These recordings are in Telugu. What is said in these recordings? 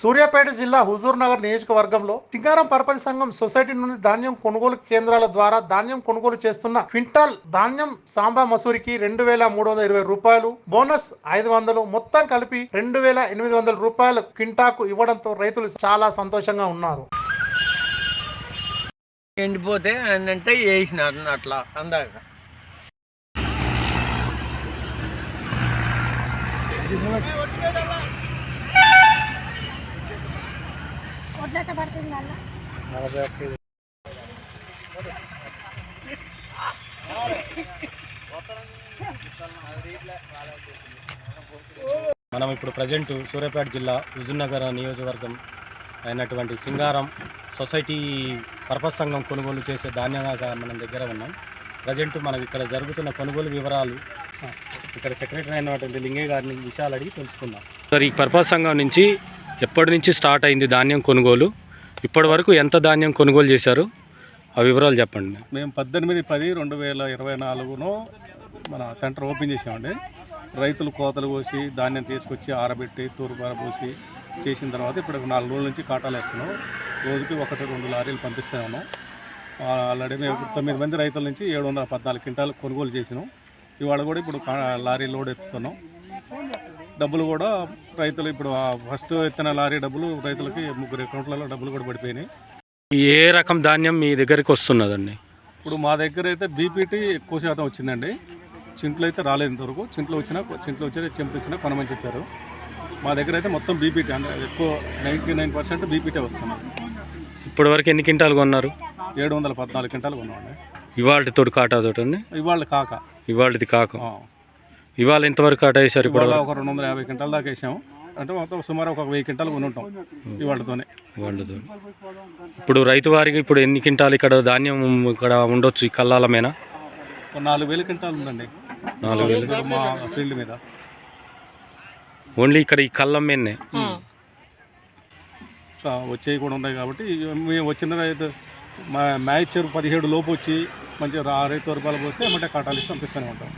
సూర్యాపేట జిల్లా హుజూర్ నగర్ నియోజకవర్గంలో సింగారం పరపతి సంఘం సొసైటీ నుండి ధాన్యం కొనుగోలు కేంద్రాల ద్వారా ధాన్యం కొనుగోలు చేస్తున్న క్వింటాల్ ధాన్యం సాంబా మసూరికి రెండు వేల మూడు వందల ఇరవై రూపాయలు బోనస్ ఐదు వందలు మొత్తం కలిపి రెండు వేల ఎనిమిది వందల రూపాయలు క్వింటాకు ఇవ్వడంతో రైతులు చాలా సంతోషంగా ఉన్నారు. ఎండిపోతే అంటే వేసినారు అట్లా అందాక. వడ్లట్ట పడుతుంది అలా మనం ఇప్పుడు ప్రజెంట్ సూర్యాపేట జిల్లా హుజూర్నగర్ నియోజకవర్గం అయినటువంటి సింగారం సొసైటీ పర్పస్ సంఘం కొనుగోలు చేసే ధాన్యంగా మనం దగ్గర ఉన్నాం. ప్రజెంట్ మనం ఇక్కడ జరుగుతున్న కొనుగోలు వివరాలు ఇక్కడ సెక్రటరీ అయినటువంటి లింగయ్య గారిని విషయాలు అడిగి తెలుసుకుందాం. సార్ ఈ పర్పస్ సంఘం నుంచి ఎప్పటి నుంచి స్టార్ట్ అయింది ధాన్యం కొనుగోలు? ఇప్పటి వరకు ఎంత ధాన్యం కొనుగోలు చేశారు? ఆ వివరాలు చెప్పండి. మేము పద్దెనిమిది పది రెండు వేల ఇరవై నాలుగును మన సెంటర్ ఓపెన్ చేసామండి రైతులు కోతలు కోసి ధాన్యం తీసుకొచ్చి ఆరబెట్టి తూర్పార పోసి చేసిన తర్వాత ఇప్పుడు నాలుగు రోజుల నుంచి కాటాలు వేస్తున్నాం. రోజుకి ఒకటి రెండు లారీలు పంపిస్తూ ఉన్నాం. ఆల్రెడీ మేము తొమ్మిది మంది రైతుల నుంచి ఏడు వందల పద్నాలుగు క్వింటాలు కొనుగోలు చేసినాం. ఇవాళ కూడా ఇప్పుడు కా- లారీ లోడ్ ఎత్తుతున్నాం. డబ్బులు కూడా రైతులు ఇప్పుడు ఫస్ట్ ఎత్తిన లారీ డబ్బులు రైతులకి ముగ్గురు అకౌంట్లలో డబ్బులు కూడా పడిపోయినాయి. ఏ రకం ధాన్యం మీ దగ్గరికి వస్తున్నదండి? ఇప్పుడు మా దగ్గర అయితే బీపీటీ ఎక్కువ శాతం వచ్చిందండి. చింట్లో అయితే రాలేదు ఇంతవరకు. చింట్లో వచ్చినా చింట్లో వచ్చి చెంపు వచ్చినా కొనమని చెప్పారు. మా దగ్గర అయితే మొత్తం బీపీటీ అంటే ఎక్కువ నైంటీ నైన్ పర్సెంట్ బీపీటీ వస్తున్నారు ఇప్పటి వరకు ఎన్ని క్వింటాలు కొన్నారు? ఏడు వందల పద్నాలుగు క్వింటాలు కొన్నామండి. ఇవాళ తోటి కాటా తోటి అండి ఇవాళ కాక. ఇవాళది కాక. ఇవాళ ఎంతవరకు కాటా వేశారు ఇప్పుడు ఇవాళ ఒక రెండు వందల యాభై క్వింటాల దాకా వేసాము. అంటే మొత్తం సుమారు ఒక వెయ్యి క్వింటాలు కొని ఉంటాం ఇవాళతోనే. వాళ్ళతో ఇప్పుడు రైతు వారికి ఇప్పుడు ఎన్ని క్వింటాలు ఇక్కడ ధాన్యం ఇక్కడ ఉండొచ్చు ఈ కల్లాల మీద? ఒక నాలుగు వేల క్వింటాలు ఉందండి. నాలుగు వేలు. మా ఫీల్డ్ మీద. ఓన్లీ ఇక్కడ ఈ కళ్ళం మీదనే? ఆ, వచ్చేవి కూడా ఉన్నాయి కాబట్టి మేము వచ్చిన రైతు మా మ్యాచర్ పదిహేడు లోపు వచ్చి మంచిగా రా- రైతు రూపాయలు పోస్తే ఏమంటే కాటాలు ఇచ్చి పంపిస్తూనే ఉంటాం.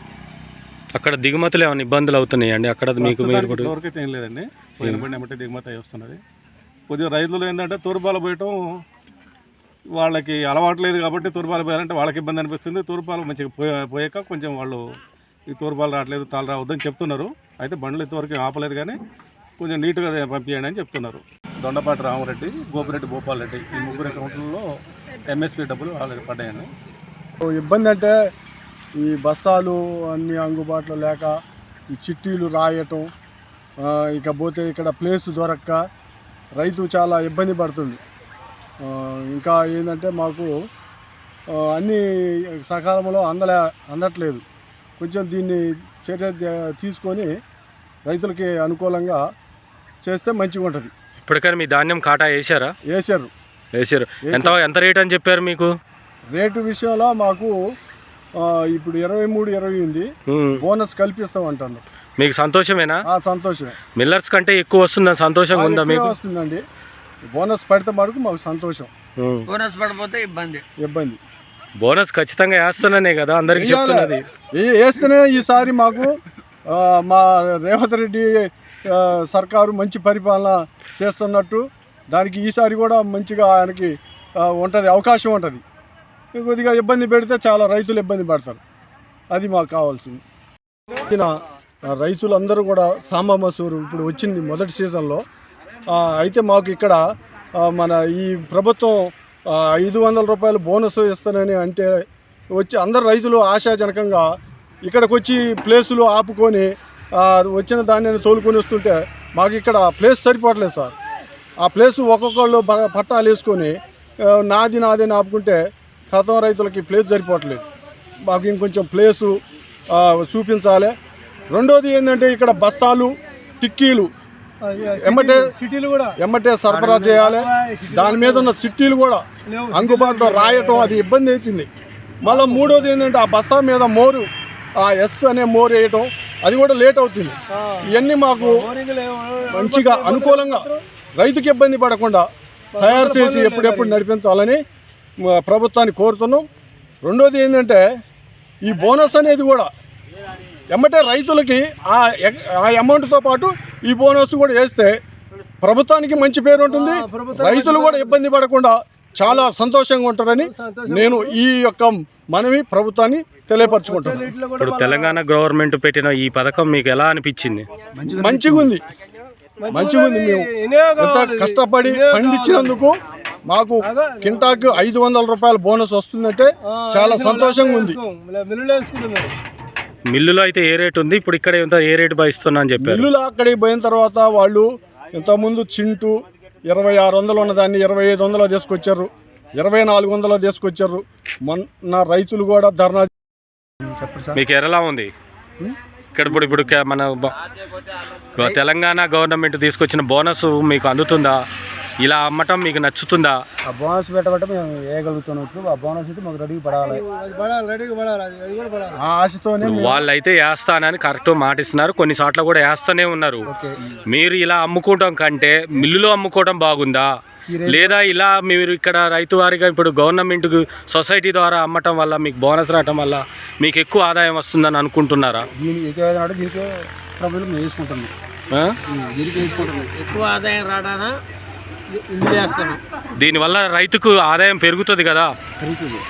అక్కడ దిగుమతులు ఏమైనా ఇబ్బందులు అవుతున్నాయి అండి అక్కడ మీకు మీరు కూడా ఏం లేదండి. పోయిన పని ఏమంటే దిగుమతి అయి వస్తున్నది. కొద్దిగా రైతులు ఏంటంటే తూర్పాలు పోయటం వాళ్ళకి అలవాటు లేదు కాబట్టి తూర్పాలు పోయాలంటే వాళ్ళకి ఇబ్బంది అనిపిస్తుంది. తూర్పాలు మంచిగా పోయా పోయాక కొంచెం వాళ్ళు ఈ తూర్పాలు రావట్లేదు తాళ్ళు రావద్దని చెప్తున్నారు. అయితే బండ్లు ఇంతవరకు ఆపలేదు కానీ కొంచెం నీట్గా పంపించండి అని చెప్తున్నారు. దొండపాటి రామరెడ్డి గోపిరెడ్డి భూపాల్ రెడ్డి ఈ ముగ్గురు అకౌంట్లలో ఎంఎస్పి డబ్బులు ఆల్రెడీ పడ్డాయండి. ఇబ్బంది అంటే ఈ బస్తాలు అన్ని అందుబాటులో లేక ఈ చిట్టీలు రాయటం ఆ, ఇక పోతే ఇక్కడ ప్లేస్ దొరక్క రైతు చాలా ఇబ్బంది పడుతుంది. ఇంకా ఏంటంటే మాకు అన్ని సకాలంలో అందలే అందట్లేదు. కొంచెం దీన్ని చర్య తీసుకొని రైతులకి అనుకూలంగా చేస్తే మంచిగా ఉంటుంది. ఇప్పటికైనా మీ ధాన్యం కాటా వేసారా వేసారు వేసారు ఎంత ఎంత రేట్ అని చెప్పారు మీకు? రేటు విషయంలో మాకు ఇప్పుడు ఇరవై మూడు ఇరవై ఉంది. బోనస్ కల్పిస్తాం అంటున్నారు మీకు సంతోషమేనా? ఆ సంతోషమే. మిల్లర్స్ కంటే ఎక్కువ వస్తుందని సంతోషంగా ఉందా మీకు? వస్తుందండి. బోనస్ పడితే మటుకు మాకు సంతోషం. బోనస్ పడిపోతే ఇబ్బంది. ఇబ్బంది. బోనస్ ఖచ్చితంగా వేస్తున్నానే కదా అందరికి చెప్తున్నది. ఏ- వేస్తేనే ఈసారి మాకు మా రేవంత్ రెడ్డి సర్కారు మంచి పరిపాలన చేస్తున్నట్టు దానికి ఈసారి కూడా మంచిగా ఆయనకి ఉంటుంది అవకాశం ఉంటుంది. కొద్దిగా ఇబ్బంది పెడితే చాలా రైతులు ఇబ్బంది పడతారు. అది మాకు కావాల్సింది. రైతులందరూ కూడా సాంబ మసూరు ఇప్పుడు వచ్చింది మొదటి సీజన్లో. అయితే మాకు ఇక్కడ మన ఈ ప్రభుత్వం ఐదు వందల రూపాయలు బోనస్ ఇస్తానని అంటే వచ్చి అందరు రైతులు ఆశాజనకంగా ఇక్కడికి వచ్చి ప్లేసులు ఆపుకొని వచ్చిన ధాన్యాన్ని తోలుకొని వస్తుంటే మాకు ఇక్కడ ప్లేస్ సరిపోవట్లేదు సార్. ఆ ప్లేస్ ఒక్కొక్కళ్ళు పట్టాలు వేసుకొని నాది నాది ఆపుకుంటే కథం రైతులకి ప్లేస్ సరిపోవట్లేదు. మాకు ఇంకొంచెం ప్లేసు ఆ, చూపించాలి. రెండోది ఏంటంటే ఇక్కడ బస్తాలు టిక్కీలు ఎమ్మటే సిటీలు కూడా. ఎమ్మటే సరఫరా చేయాలి. దాని మీద ఉన్న సిట్టీలు కూడా అందుబాటులో రాయటం అది ఇబ్బంది అవుతుంది. మళ్ళీ మూడోది ఏంటంటే ఆ బస్తా మీద మోరు ఆ ఎస్ అనే మోరు వేయటం అది కూడా లేట్ అవుతుంది. ఇవన్నీ మాకు మంచిగా అనుకూలంగా రైతుకి ఇబ్బంది పడకుండా తయారు చేసి ఎప్పుడెప్పుడు నడిపించాలని ప్రభుత్వాన్ని కోరుతున్నాం. రెండోది ఏంటంటే ఈ బోనస్ అనేది కూడా ఎమ్మటే రైతులకి ఆ ఆ అమౌంట్తో పాటు ఈ బోనస్ కూడా వేస్తే ప్రభుత్వానికి మంచి పేరు ఉంటుంది. రైతులు కూడా ఇబ్బంది పడకుండా చాలా సంతోషంగా ఉంటారని నేను ఈ యొక్క మనవి ప్రభుత్వాన్ని తెలియపరచుకుంటాను ఇప్పుడు తెలంగాణ గవర్నమెంట్ పెట్టిన ఈ పథకం మీకు ఎలా అనిపించింది? మంచిగా ఉంది మంచిగా ఉంది మేము ఎంత కష్టపడి పండించినందుకు మాకు కింటాకు ఐదు వందల రూపాయల బోనస్ వస్తుందంటే చాలా సంతోషంగా ఉంది. మిల్లులో అయితే ఏ రేట్ ఉంది? ఇప్పుడు ఇక్కడ ఎంత ఏ రేట్ బా ఇస్తున్నా అని చెప్పారు. మిల్లులు అక్కడికి పోయిన తర్వాత వాళ్ళు ఇంతకుముందు చింటూ ఇరవై ఆరు వందలు ఉన్నదాన్ని ఇరవై ఐదు వందలు తీసుకొచ్చారు. ఇరవై నాలుగు వందలు తీసుకొచ్చారు. మొన్న రైతులు కూడా ధర్నా మీకు ఎలా ఉంది? ఇక్కడ ఇప్పుడు ఇప్పుడు కే- మన తెలంగాణ గవర్నమెంట్ తీసుకొచ్చిన బోనస్ మీకు అందుతుందా? ఇలా అమ్మటం మీకు నచ్చుతుందా? ఆ బోనస్ పెట్టబట్టే మేము వేయగలుగుతున్నట్లు ఆ బోనస్ అయితే మాకు రెడీకి పడాలి. ఆ ఆశతోనే మేము- వాళ్ళైతే వేస్తానని కరెక్ట్ మాట ఇస్తున్నారు కొన్ని చోట్ల కూడా వేస్తూనే ఉన్నారు. మీరు ఇలా అమ్ముకోవటం కంటే మిల్లులో అమ్ముకోవడం బాగుందా? లేదా ఇలా మీరు ఇక్కడ రైతు వారిగా ఇప్పుడు గవర్నమెంట్ సొసైటీ ద్వారా అమ్మటం వల్ల మీకు బోనస్ రావటం వల్ల మీకు ఎక్కువ ఆదాయం వస్తుందని అనుకుంటున్నారా? దీని ఏదైనా అంటే దీనికే ప్రభుత్వం మేము వేసుకుంటాం ఆ? దీనికి వేసుకుంటాం ఎక్కువ ఆదాయం రాడానా ఇందులో వేస్తాను దీనివల్ల రైతుకు ఆదాయం పెరుగుతుంది కదా. పెరుగుతుంది.